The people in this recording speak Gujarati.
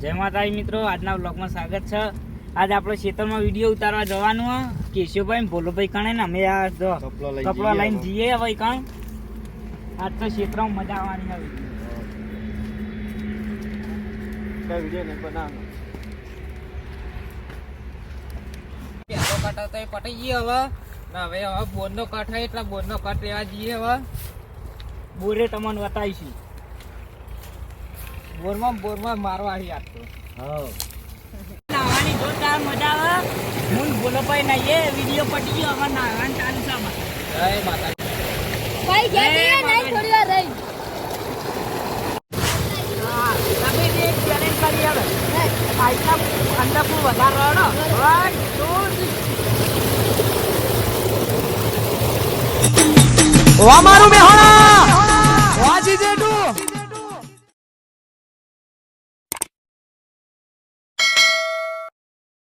જય માતાજી મિત્રો આજના બ્લોગમાં સ્વાગત છે. આજ આપણે ખેતરમાં વીડિયો ઉતારવા જવાનું કેશુભાઈ ભોલુભાઈ કણે ને અમે આ કપડા લઈને. જઈએ હવે. કણ. આજ તો ખેતરમાં મજા આવવાની નો કટ હતો પટી ગયો હવે. હવે હવે બોરનો કટ એટલે બોરનો કટ લેવા જઈએ હવે. બોરે તમને બતાવીશું. બોરમાં ને બોરમાં મારવાડી આપતો હા. નાવાની જોરદાર મજા આવે. હું ભાઈ ભોલુભાઈ એ વીડિયો પટી ગયો હવે નાવાની ચાલુ છે અમારે. જય માતા ભાઈ જય ગયા નહીં થોડી વાર રહી. વધારે ને. Two, મેહોણા